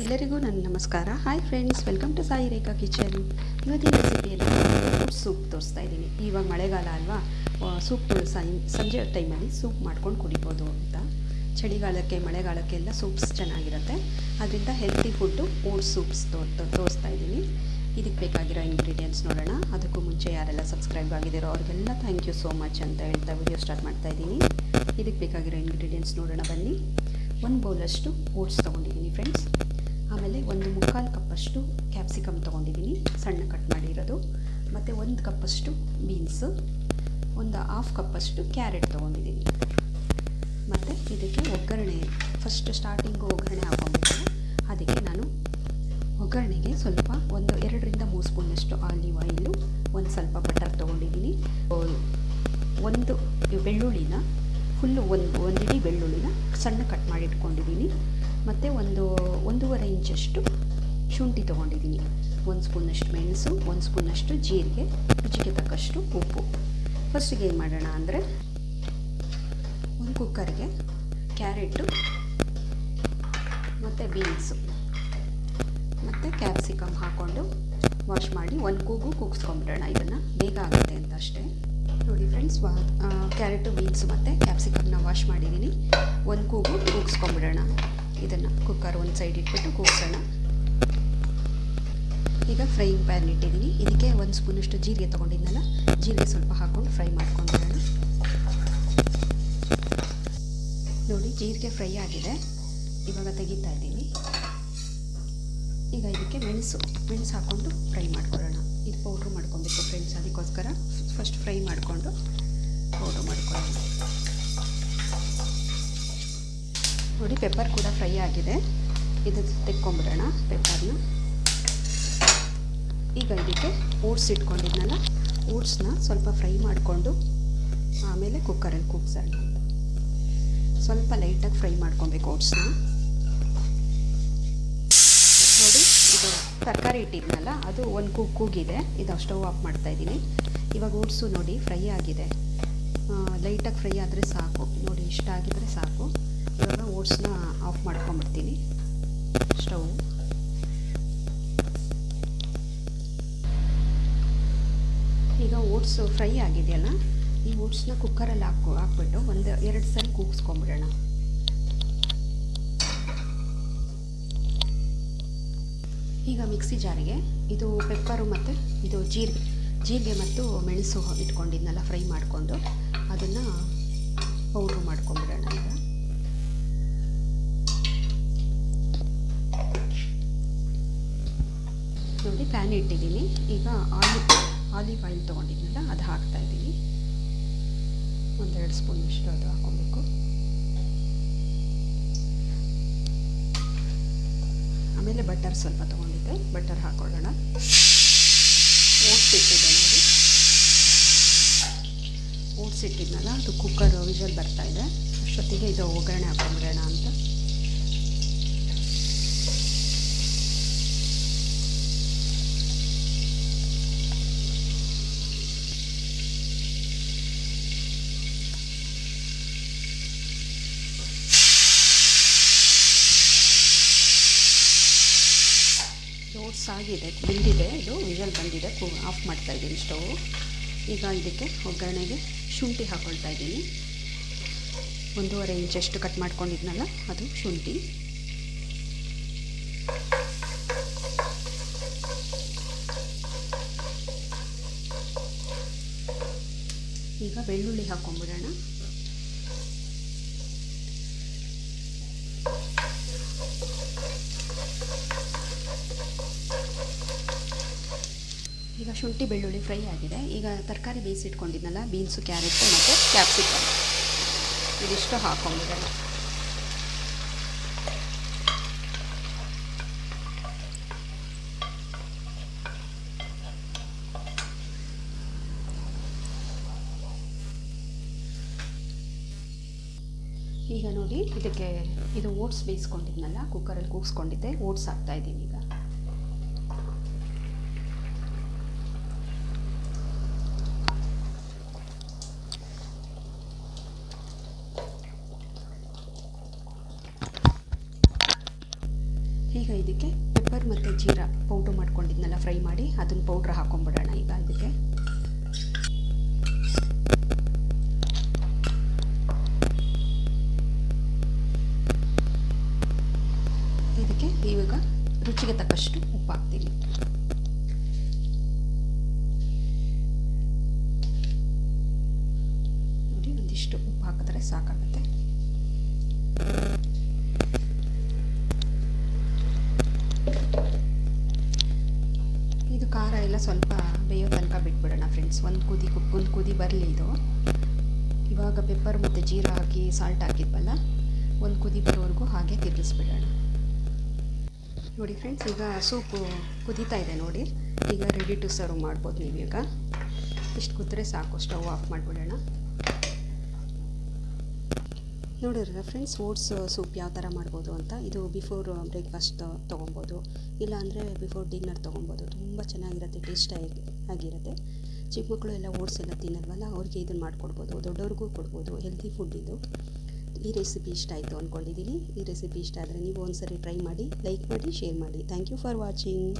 ಎಲ್ಲರಿಗೂ ನನ್ನ ನಮಸ್ಕಾರ. Hi friends welcome to Sai Rekha kitchen ಇವತ್ತಿನ ರೆಸಿಪಿಯಲ್ಲಿ ಫ್ರೂಟ್ ಸೂಪ್ ತೋರಿಸ್ತಾ ಇದ್ದೀನಿ. ಇವಾಗ ಮಳೆಗಾಲ ಅಲ್ವಾ? ಸೂಪ್ ಸಂಜೆ ಟೈಮಲ್ಲಿ ಸೂಪ್ ಮಾಡ್ಕೊಂಡು ಕುಡಿಬೋದು ಅಂತ. ಚಳಿಗಾಲಕ್ಕೆ, ಮಳೆಗಾಲಕ್ಕೆ ಎಲ್ಲ ಸೂಪ್ಸ್ ಚೆನ್ನಾಗಿರುತ್ತೆ. ಅದರಿಂದ ಹೆಲ್ತಿ ಫುಡ್ಡು ಓಟ್ ಸೂಪ್ಸ್ ತೋರ್ ತೋರಿಸ್ತಾ ಇದ್ದೀನಿ. ಇದಕ್ಕೆ ಬೇಕಾಗಿರೋ ಇಂಗ್ರೀಡಿಯೆಂಟ್ಸ್ ನೋಡೋಣ. ಅದಕ್ಕೂ ಮುಂಚೆ ಯಾರೆಲ್ಲ ಸಬ್ಸ್ಕ್ರೈಬ್ ಆಗಿದ್ದೀರೋ ಅವ್ರಿಗೆಲ್ಲ ಥ್ಯಾಂಕ್ ಯು ಸೋ ಮಚ್ ಅಂತ ಹೇಳ್ತಾ ವಿಡಿಯೋ ಸ್ಟಾರ್ಟ್ ಮಾಡ್ತಾ ಇದ್ದೀನಿ. ಇದಕ್ಕೆ ಬೇಕಾಗಿರೋ ಇಂಗ್ರೀಡಿಯೆಂಟ್ಸ್ ನೋಡೋಣ ಬನ್ನಿ. ಒಂದು ಬೌಲಷ್ಟು ಓಟ್ಸ್ ತೊಗೊಂಡಿದ್ದೀನಿ ಫ್ರೆಂಡ್ಸ್ ಆಮೇಲೆ ಒಂದು ಮುಕ್ಕಾಲು ಕಪ್ಪಷ್ಟು ಕ್ಯಾಪ್ಸಿಕಮ್ ತೊಗೊಂಡಿದ್ದೀನಿ. ಸಣ್ಣ ಕಟ್ ಮಾಡಿರೋದು. ಮತ್ತು ಒಂದು ಕಪ್ಪಷ್ಟು ಬೀನ್ಸು ಒಂದು ಹಾಫ್ ಕಪ್ಪಷ್ಟು ಕ್ಯಾರೆಟ್ ತೊಗೊಂಡಿದ್ದೀನಿ. ಮತ್ತು ಇದಕ್ಕೆ ಒಗ್ಗರಣೆ ಫಸ್ಟ್ ಸ್ಟಾರ್ಟಿಂಗು ಒಗ್ಗರಣೆ ಹಾಕ್ಕೊಬೇಕು ಅದಕ್ಕೆ ನಾನು ಒಗ್ಗರಣೆಗೆ ಸ್ವಲ್ಪ ಒಂದು ಎರಡರಿಂದ ಮೂರು ಸ್ಪೂನಷ್ಟು ಆಲಿವ್ ಆಯಿಲು ಒಂದು ಸ್ವಲ್ಪ ಬಟರ್ ತೊಗೊಂಡಿದ್ದೀನಿ. ಒಂದು ಬೆಳ್ಳುಳ್ಳಿನ ಫುಲ್ಲು ಒಂದು, ಒಂದಿಡಿ ಬೆಳ್ಳುಳ್ಳಿನ ಸಣ್ಣ ಕಟ್ ಮಾಡಿ ಇಟ್ಕೊಂಡಿದ್ದೀನಿ ಮತ್ತು ಒಂದು ಒಂದೂವರೆ ಇಂಚಷ್ಟು ಶುಂಠಿ ತೊಗೊಂಡಿದ್ದೀನಿ. ಒಂದು ಸ್ಪೂನಷ್ಟು ಮೆಣಸು, ಒಂದು ಸ್ಪೂನಷ್ಟು ಜೀರಿಗೆ, ರುಚಿಗೆ ತಕ್ಕಷ್ಟು ಉಪ್ಪು. ಫಸ್ಟಿಗೆ ಏನು ಮಾಡೋಣ ಅಂದರೆ ಒಂದು ಕುಕ್ಕರ್ಗೆ ಕ್ಯಾರೆಟು ಮತ್ತು ಬೀನ್ಸು ಮತ್ತು ಕ್ಯಾಪ್ಸಿಕಮ್ ಹಾಕ್ಕೊಂಡು ವಾಶ್ ಮಾಡಿ ಒಂದು ಕೂಗು ಕೂಗಿಸ್ಕೊಂಬಿಡೋಣ. ಇದನ್ನು ಬೇಗ ಆಗುತ್ತೆ ಅಂತ ಅಷ್ಟೇ. ನೋಡಿ ಫ್ರೆಂಡ್ಸ್ ವಾ ಕ್ಯಾರೆಟು, ಬೀನ್ಸು ಮತ್ತು ಕ್ಯಾಪ್ಸಿಕಮ್ನ ವಾಶ್ ಮಾಡಿದ್ದೀನಿ. ಒಂದು ಕೂಗು ಕೂಗಿಸ್ಕೊಂಬಿಡೋಣ. ಇದನ್ನು ಕುಕ್ಕರ್ ಒಂದು ಸೈಡ್ ಇಟ್ಬಿಟ್ಟು ಕೂಗ್ಸೋಣ. ಈಗ ಫ್ರೈಯಿಂಗ್ ಪ್ಯಾನ್ ಇಟ್ಟಿದ್ದೀನಿ ಇದಕ್ಕೆ ಒಂದು ಸ್ಪೂನಷ್ಟು ಜೀರಿಗೆ ತೊಗೊಂಡಿದ್ನಲ್ಲ, ಜೀರಿಗೆ ಸ್ವಲ್ಪ ಹಾಕ್ಕೊಂಡು ಫ್ರೈ ಮಾಡ್ಕೊಂಡ್ಬಿಡೋಣ ನೋಡಿ, ಜೀರಿಗೆ ಫ್ರೈ ಆಗಿದೆ. ಇವಾಗ ತೆಗಿತಾ ಇದ್ದೀನಿ. ಈಗ ಇದಕ್ಕೆ ಮೆಣಸು ಮೆಣಸು ಹಾಕ್ಕೊಂಡು ಫ್ರೈ ಮಾಡ್ಕೊಳ್ಳೋಣ. ಇದು ಪೌಡ್ರ್ ಮಾಡ್ಕೊಬೇಕು ಫ್ರೆಂಡ್ಸ್ ಅದಕ್ಕೋಸ್ಕರ. ಫಸ್ಟ್ ಫ್ರೈ ಮಾಡಿಕೊಂಡು ಪೌಡ್ರ್ ಮಾಡ್ಕೊಳ್ಳೋಣ. ನೋಡಿ ಪೆಪ್ಪರ್ ಕೂಡ ಫ್ರೈ ಆಗಿದೆ. ಇದು ತೆಕ್ಕೊಂಬಿಡೋಣ ಪೆಪ್ಪರ್ನ ಈಗ ಇದಕ್ಕೆ ಓಟ್ಸ್ ಇಟ್ಕೊಂಡಿದ್ನಲ್ಲ ಓಟ್ಸ್ನ ಸ್ವಲ್ಪ ಫ್ರೈ ಮಾಡಿಕೊಂಡು, ಆಮೇಲೆ ಕುಕ್ಕರಲ್ಲಿ ಕೂಗ್ಸೋಣ ಸ್ವಲ್ಪ ಲೈಟಾಗಿ ಫ್ರೈ ಮಾಡ್ಕೊಬೇಕು ಓಟ್ಸ್ನ ನೋಡಿ, ಇದು ತರಕಾರಿ ಇಟ್ಟಿದ್ನಲ್ಲ, ಅದು ಒಂದು ಕೂಗ್ ಕೂಗಿದೆ. ಇದು ಸ್ಟವ್ ಆಫ್ ಮಾಡ್ತಾಯಿದ್ದೀನಿ ಇವಾಗ ಓಟ್ಸು ನೋಡಿ ಫ್ರೈ ಆಗಿದೆ. ಲೈಟಾಗಿ ಫ್ರೈ ಆದರೆ ಸಾಕು. ನೋಡಿ, ಇಷ್ಟ ಆಗಿದ್ರೆ ಸಾಕು. ಇವಾಗ ಓಟ್ಸ್ನ ಆಫ್ ಮಾಡ್ಕೊಂಬಿಡ್ತೀನಿ. ಸ್ಟವ್. ಈಗ ಓಟ್ಸ್ ಫ್ರೈ ಆಗಿದೆಯಲ್ಲ, ಈ ಓಟ್ಸ್ನ ಕುಕ್ಕರಲ್ಲಿ ಹಾಕು ಹಾಕ್ಬಿಟ್ಟು ಒಂದು ಎರಡು ಸಲ ಕೂಗಿಸ್ಕೊಂಬಿಡೋಣ. ಈಗ ಮಿಕ್ಸಿ ಜಾರಿಗೆ ಇದು ಪೆಪ್ಪರು ಮತ್ತು ಇದು ಜೀರಿಗೆ ಜೀರಿಗೆ ಮತ್ತು ಮೆಣಸು ಇಟ್ಕೊಂಡಿದ್ನಲ್ಲ, ಫ್ರೈ ಮಾಡಿಕೊಂಡು ಅದನ್ನು ಪೌಡ್ರು ಮಾಡ್ಕೊಂಬಿಡೋಣ ಈಗ. ಪ್ಯಾನ್ ಇಟ್ಟಿದ್ದೀನಿ. ಈಗ ಆಲಿವ್ ಆಲಿವ್ ಆಯಿಲ್ ತೊಗೊಂಡಿದ್ನಲ್ಲ ಅದು ಹಾಕ್ತಾ ಇದ್ದೀನಿ. ಒಂದೆರಡು ಸ್ಪೂನ್ ಇಷ್ಟು ಅದು ಹಾಕ್ಕೊಬೇಕು. ಆಮೇಲೆ ಬಟರ್ ಸ್ವಲ್ಪ ತೊಗೊಂಡಿದ್ದೆ. ಬಟರ್ ಹಾಕೊಳ್ಳೋಣ ಓಟ್ಸ್ ಇಟ್ಟಿದ್ದೆ ನೋಡಿ. ಓಟ್ಸ್ ಇಟ್ಟಿದ್ನಲ್ಲ, ಅದು ಕುಕ್ಕರ್ ವಿಜಲ್ ಬರ್ತಾ ಇದೆ. ಅಷ್ಟೊತ್ತಿಗೆ ಇದು ಒಗ್ಗರಣೆ ಹಾಕೊಂಡ್ಬಿಡೋಣ ಅಂತ. ಓಟ್ಸ್ ಆಗಿದೆ, ಬೆಂದಿದೆ, ಇದು ವಿಷಲ್ ಬಂದಿದೆ ಆಫ್ ಮಾಡ್ತಾ ಇದ್ದೀನಿ ಸ್ಟವ್ ಈಗ ಇದಕ್ಕೆ ಒಗ್ಗರಣೆಗೆ ಶುಂಠಿ ಹಾಕ್ಕೊಳ್ತಾ ಇದ್ದೀನಿ. ಒಂದೂವರೆ ಇಂಚಷ್ಟು ಕಟ್ ಮಾಡ್ಕೊಂಡಿದ್ನಲ್ಲ, ಅದು ಶುಂಠಿ. ಈಗ ಬೆಳ್ಳುಳ್ಳಿ ಹಾಕ್ಕೊಂಬಿಡೋಣ ಈಗ ಶುಂಠಿ ಬೆಳ್ಳುಳ್ಳಿ ಫ್ರೈ ಆಗಿದೆ. ಈಗ ತರಕಾರಿ ಬೇಯಿಸಿಟ್ಕೊಂಡಿದ್ನಲ್ಲ ಬೀನ್ಸು, ಕ್ಯಾರೆಟು ಮತ್ತು ಕ್ಯಾಪ್ಸಿಕಮ್. ಇದಿಷ್ಟು ಹಾಕೊಂಡಿದ್ದಾರೆ. ಈಗ ನೋಡಿ, ಇದಕ್ಕೆ ಇದು ಓಟ್ಸ್ ಬೇಯಿಸ್ಕೊಂಡಿದ್ನಲ್ಲ ಕುಕ್ಕರಲ್ಲಿ ಕೂಗಿಸ್ಕೊಂಡಿದ್ದೆ, ಓಟ್ಸ್ ಹಾಕ್ತಾಯಿದ್ದೀನಿ ಈಗ. ಈಗ ಇದಕ್ಕೆ ಪೆಪ್ಪರ್ ಮತ್ತು ಜೀರಾ ಪೌಡ್ರ್ ಮಾಡ್ಕೊಂಡಿದ್ನೆಲ್ಲ ಫ್ರೈ ಮಾಡಿ ಅದನ್ನ ಪೌಡ್ರ್ ಹಾಕೊಂಡ್ಬಿಡೋಣ ಈಗ ಇದಕ್ಕೆ. ಇದಕ್ಕೆ ಇವಾಗ ರುಚಿಗೆ ತಕ್ಕಷ್ಟು ಉಪ್ಪು ಹಾಕ್ತೀನಿ ನೋಡಿ ಒಂದಿಷ್ಟು ಉಪ್ಪು ಹಾಕಿದ್ರೆ ಸಾಕಾಗುತ್ತೆ. ಸ್ವಲ್ಪ ಬೇಯೋ ತನಕ ಬಿಟ್ಬಿಡೋಣ ಫ್ರೆಂಡ್ಸ್ ಒಂದು ಕುದಿ ಒಂದು ಕುದಿ ಬರಲಿ ಇದು. ಇವಾಗ ಪೆಪ್ಪರ್ ಮತ್ತು ಜೀರಾ ಹಾಕಿ ಸಾಲ್ಟ್ ಹಾಕಿದ್ವಲ್ಲ, ಒಂದು ಕುದಿ ಬರೋವರೆಗೂ ಹಾಗೆ ತಿರುಗಿಸ್ಬಿಡೋಣ. ನೋಡಿ ಫ್ರೆಂಡ್ಸ್ ಈಗ ಸೂಪು ಕುದೀತಾ ಇದೆ ನೋಡಿ. ಈಗ ರೆಡಿ ಟು ಸರ್ವ್ ಮಾಡ್ಬೋದು ನೀವೀಗ. ಇಷ್ಟು ಕುದ್ರೆ ಸಾಕು ಸ್ಟವ್ ಆಫ್ ಮಾಡಿಬಿಡೋಣ. ನೋಡಿರಲ್ಲ ಫ್ರೆಂಡ್ಸ್ ಓಟ್ಸ್ ಸೂಪ್ ಯಾವ ಥರ ಮಾಡ್ಬೋದು ಅಂತ, ಇದು ಬಿಫೋರ್ ಬ್ರೇಕ್ಫಾಸ್ಟ್ ತೊಗೊಬೋದು. ಇಲ್ಲಾಂದರೆ ಬಿಫೋರ್ ಡಿನ್ನರ್ ತೊಗೊಬೋದು. ತುಂಬ ಚೆನ್ನಾಗಿರುತ್ತೆ ಟೇಸ್ಟ್ ಆಗಿ, ಆಗಿರುತ್ತೆ. ಚಿಕ್ಕ ಮಕ್ಕಳು ಎಲ್ಲ ಓಟ್ಸ್ ಎಲ್ಲ ತಿನ್ನಲ್ವಲ್ಲ, ಅವ್ರಿಗೆ ಇದನ್ನು ಮಾಡಿಕೊಡ್ಬೋದು. ದೊಡ್ಡವ್ರಿಗೂ ಕೊಡ್ಬೋದು ಹೆಲ್ತಿ ಫುಡ್ ಇದು. ಈ ರೆಸಿಪಿ ಇಷ್ಟ ಆಯಿತು ಅಂದ್ಕೊಂಡಿದ್ದೀನಿ ಈ ರೆಸಿಪಿ ಇಷ್ಟ ಆದರೆ ನೀವು ಒಂದ್ಸರಿ ಟ್ರೈ ಮಾಡಿ ಲೈಕ್ ಮಾಡಿ ಶೇರ್ ಮಾಡಿ. Thank you for watching